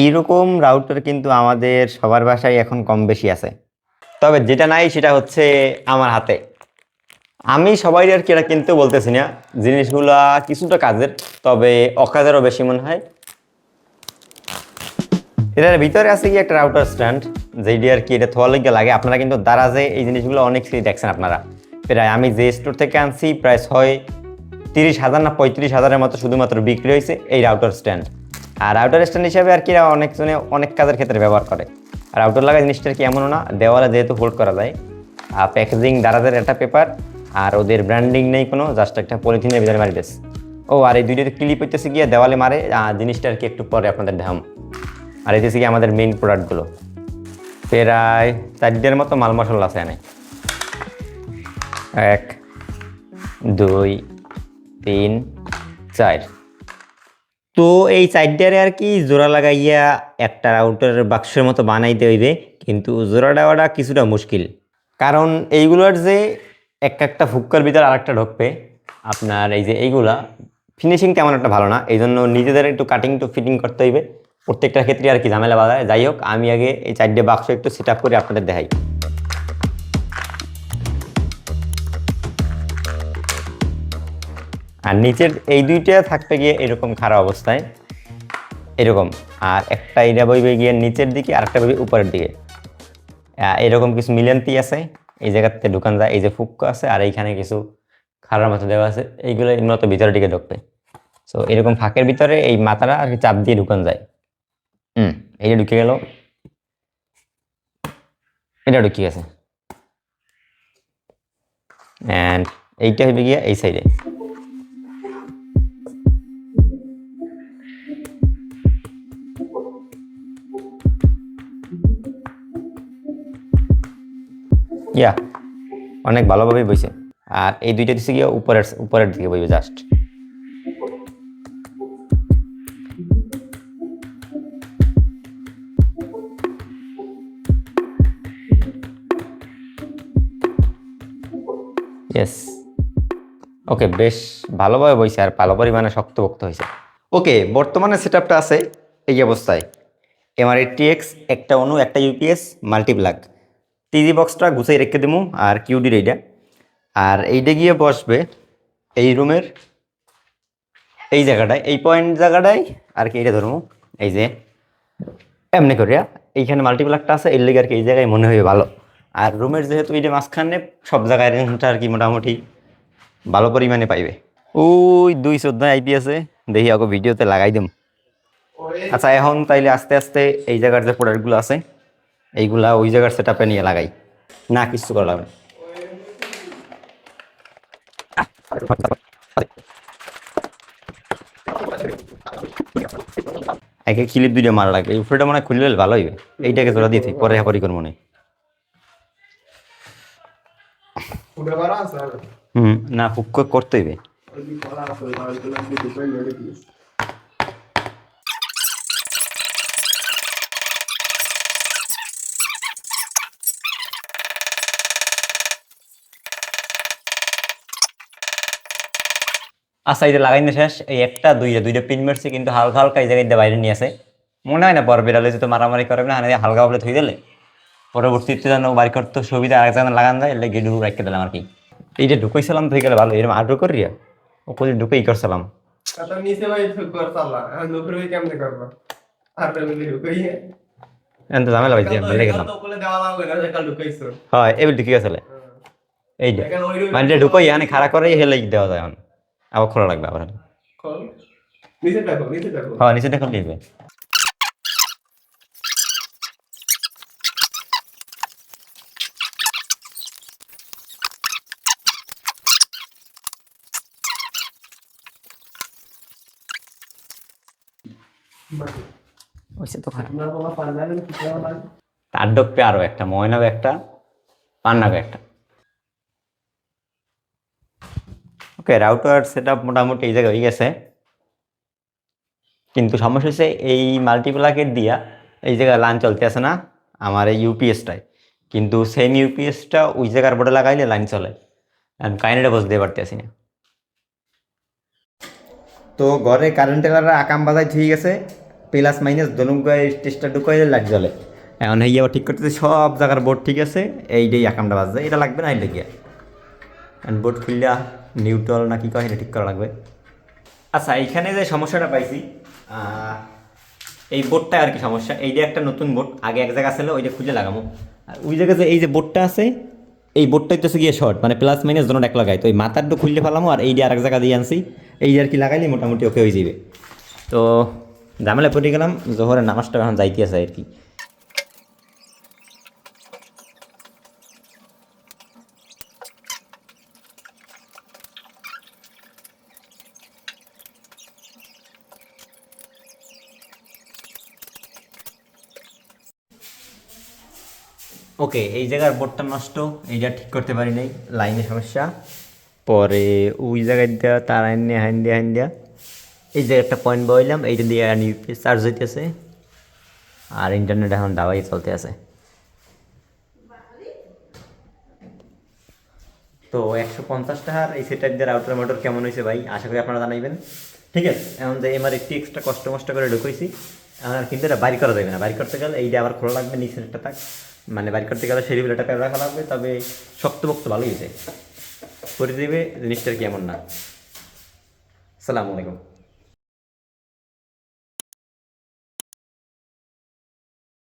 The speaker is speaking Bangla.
এইরকম রাউটার কিন্তু আমাদের সবার বাসায় এখন কম বেশি আছে। তবে যেটা নাই সেটা হচ্ছে আমার হাতে। আমি সবাই আর কি এটা কিনতে বলতেছি না। জিনিসগুলা কিছুটা কাজের, তবে অকাজেরও বেশি মনে হয়। এটার ভিতরে আছে কি একটা রাউটার স্ট্যান্ড যেটি আর কি এটা থোয়া লেগে লাগে। আপনারা কিন্তু দারাজে এই জিনিসগুলো অনেক দেখছেন আপনারা। প্রায় আমি যে স্টোর থেকে আনছি, প্রায় ছয় তিরিশ হাজার না পঁয়ত্রিশ হাজারের মতো শুধুমাত্র বিক্রি হয়েছে এই রাউটার স্ট্যান্ড আর রাউটার স্ট্যান্ড হিসাবে আর কি অনেকজনে অনেক কাজের ক্ষেত্রে ব্যবহার করে। আর রাউটার লাগা জিনিসটা কি এমনও না, দেওয়ালে যেহেতু হোল্ড করা যায়, আর প্যাকেজিং দারাজের একটা পেপার আর ওদের ব্র্যান্ডিং নেই কোনো জাস্ট একটা পলিথিনের ভিতরে মারি বেশ ও, আর এই দুইটাতে ক্লিপ হইতেছে গিয়ে দেওয়ালে মারে জিনিসটা আর কি একটু পরে আপনাদের দেখাম। আর হচ্ছে কি আমাদের মেইন প্রোডাক্টগুলো প্রায় চারটের মতো মাল মশলা আছে এনে এক, দুই, তিন, চার। তো এই চারটারে আর কি জোড়া লাগাইয়া একটা রাউটার বাক্সের মতো বানাইতে হইবে, কিন্তু জোড়া দেওয়াটা কিছুটা মুশকিল। কারণ এইগুলোর যে এক একটা ফুক্কার ভিতরে আরেকটা ঢুকবে, আপনার এই যে এইগুলা ফিনিশিং তেমন একটা ভালো না। এই জন্য নিজেদের একটু কাটিং টু ফিটিং করতে হইবে। প্রত্যেকটা ক্ষেত্রে আর কি ঝামেলা বাধায়। যাই হোক, আমি আগে এই চারটে বাক্স একটু সেট করে আপনাদের দেখাই। আর নিচের এই দুইটা থাকবে গিয়ে এরকম খারাপ অবস্থায়, এরকম। আর একটা এটা বইবে গিয়ে নিচের দিকে, আর একটা বইবে উপরের দিকে। এরকম কিছু মিলিয়ন্তি আছে, এই জায়গাতে ঢুকান যায়, এই যে ফুক্কা আছে, আর এইখানে কিছু খারাপ মতো দেওয়া আছে, এইগুলো মূলত ভিতরের দিকে ঢুকবে। সো এরকম ফাঁকের ভিতরে এই মাথাটা আর কি চাপ দিয়ে ঢুকান যায়। হুম, এইটা ঢুকে গেল। এটা ঢুকে গেছে। অ্যান্ড এইটা হইবে গিয়ে এই সাইডে ইয়া অনেক ভালোভাবেই বইছে। আর এই দুইটা দিচ্ছে গিয়ে উপরের উপরের দিকে বইবে জাস্ট ইয়েস ওকে বেশ ভালোভাবে বইছে আর ভালো পরিমাণে শক্তপোক্ত হয়েছে ওকে বর্তমানে সেট আছে এই অবস্থায়। এমআরআই টিএক্স একটা অনু একটা ইউপিএস মাল্টিপ্লাগ টিজি বক্সটা গুছাই রেখে দেবো আর কিউডির এইটা আর এইটা গিয়ে বসবে এই রুমের, এই জায়গাটায়, এই পয়েন্ট জায়গাটায়, আর কি এইটা ধরবো, এই যে, এমনি করিয়া। এইখানে মাল্টিপ্লাগটা আছে, এর লেগে আর কি এই জায়গায় মনে হয় ভালো। আর রুমের যেহেতু এইটা মাঝখানে, সব জায়গায় রেঞ্জটা আর কি মোটামুটি ভালো পরিমাণে পাইবে। ওই দুই চোদ্দ আইপি আছে, দেখি আগে ভিডিওতে লাগাই দিম। আচ্ছা এখন তাইলে আস্তে আস্তে এই জায়গার যে প্রোডাক্টগুলো আছে, এইগুলা ওই জায়গার সেট নিয়ে লাগাই। না কিছু করা লাগবে না। একে ক্লিপ দুইটা মারা লাগবে। এই উপরেটা মনে হয় খুললে ভালো হইবে। এইটাকে জোড়া দিয়ে পরে হ্যাপারি করব আর হুম, না, হুক করতে হইবে ওই যে কলা আছে ওই কলাগুলো আমি দুটো মেরে দিয়েছি আচ্ছা এই যে লাগাইনে শেষ। এই একটা দুইটা দুইটা পিন মারছে কিন্তু হালকা হালকা এই জায়গায় বাইরে নিয়ে আসে। মনে হয় না পর বেরালে তো মারামারি করবে না হালকা ভাবে থই দিলে। পরবর্তীতে যেন বাড়ি করতে সুবিধা আরেক জায়গায় লাগান যায় এলে গিয়ে ঢুক রাখতে দিলাম আর কি। এইটা ঢুকাইছিলাম তো গেলে ভালো এরকম আড্রু করিয়া ওপরে ঢুকেই করছিলাম। কর ঝামেলা হয়েছে ভুলে গেলাম। বলে যে হয় এবার ঢুকে গেছিলে ওই রুমে মানে ঢুকাই এখানে খাড়া করে হেলে দেওয়া যায় এখন। আবার খোলা লাগবে আবার। খোল। নিচে দেখো নিচে দেখো হ্যাঁ নিচে দেখো লিখবে ওইসে তো খারাপ। করা তার ডকবে আরও একটা ময়নাবে একটা পান্নাবে একটা। ওকে রাউটার সেট মোটামুটি এই জায়গায় হয়ে গেছে। কিন্তু সমস্যা হচ্ছে এই মাল্টিপ্লাকের দিয়া এই জায়গায় লাইন চলতে আছে না, আমার এই ইউপিএসটায় কিন্তু সেম ইউপিএসটা ওই জায়গার বোর্ডে লাগাইলে লাইন চলে। আমি কাইনেটে বসতে পারতেছি না। তো ঘরে কারেন্ট টেলাররা আকাম বাজায় ঠিক আছে প্লাস মাইনাস দনুগায় টেস্টার ঢুকাই লাইট জ্বলে। এখন এই ঠিক করতেছে সব জায়গার বোর্ড ঠিক আছে এইটাই একামটা বাজছে, এটা লাগবে না, এটা গিয়া। বোর্ড খুললা নিউট্রাল না কি কয় এটা ঠিক করা লাগবে। আচ্ছা এইখানে যে সমস্যাটা পাইছি এই বোর্ডটা আর কি সমস্যা। এই যে একটা নতুন বোর্ড, আগে এক জায়গা ছিল ওইটা খুঁজে লাগামো আর ওই জায়গায় যে এই যে বোর্ডটা আছে, এই বোর্ডটাই তো গিয়ে শর্ট মানে প্লাস মাইনাস দুটো এক লাগাই তো এই মাথারটা খুললে ফেলামো, আর এই যে আরেক জায়গা দিয়ে আনছি, এই যে আর কি লাগাইলে মোটামুটি ওকে হয়ে যাবে। তো ঝামেলা পড়ে গেলাম, জোহরের নামাজটা এখন যাইতে আছে আর কি। ওকে এই জায়গার বোর্ডটা নষ্ট, এইটা ঠিক করতে পারি নাই, লাইনে সমস্যা। পরে ওই জায়গায় দেওয়া তার আইন দিয়ে হাইন দিয়ে, হাইন দেওয়া এই জায়গায় একটা পয়েন্ট বইলাম, এইটা দিয়ে আর চার্জ হইতেছে। আর ইন্টারনেট এখন দাওয়াই চলতে আছে। তো একশো পঞ্চাশ টাকার এই সেটার দিয়ে রাউটার মোটর কেমন হয়েছে ভাই? আশা করি আপনারা জানাইবেন। ঠিক আছে, এখন যে এবার একটু এক্সট্রা কষ্ট মষ্ট করে ঢুকাইছি, এখন কিন্তু এটা বাড়ি করা যাবে না। বাড়ি করতে গেলে এইটা আবার খোলা লাগবে, নিচের একটা থাক। মানে বাইর করতে গেলে সেই একটা প্যাপ রাখা লাগবে, তবে শক্তপোক্ত ভালোই হয়েছে। করে দেবে জিনিসটার কি এমন না। সালামু আলাইকুম।